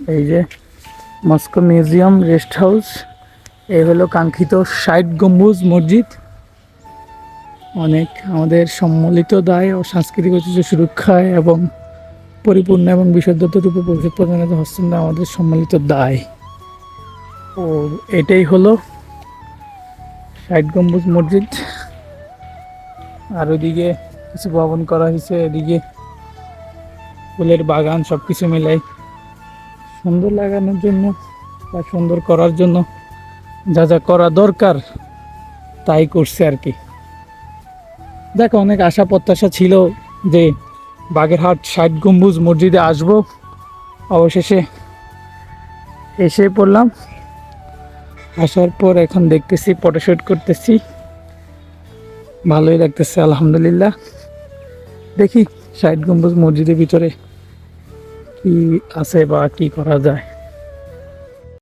এই যে Moscow museum rest house এই হলো কাঙ্ক্ষিত ষাট গম্বুজ মসজিদ। অনেক আমাদের সম্মিলিত দায় ও সাংস্কৃতিক ঐতিহ্য সুরক্ষায় এবং পরিপূর্ণ এবং বিশুদ্ধতা রূপে ভবিষ্যৎ প্রজন্মের হস্তান্তর আমাদের সম্মিলিত দায়। ও এটাই হলো ষাট গম্বুজ মসজিদ। আর ওইদিকে কিছু ভবন করা হয়েছে, এদিকে ফুলের বাগান সব কিছু মিলাই। সুন্দর লাগানোর জন্য বা সুন্দর করার জন্য যা যা করা দরকার, তাই করছে আর কি। দেখো, অনেক আশা প্রত্যাশা ছিল যে বাগেরহাট ষাট গম্বুজ মসজিদে আসব। অবশেষে এসে পড়লাম। আসার পর এখন দেখতেছি ফটোশ্যুট করতেছি। ভালোই লাগতেছে, আলহামদুলিল্লাহ। দেখি ষাট গম্বুজ মসজিদের ভিতরে কি আছে বা কি করা যায়?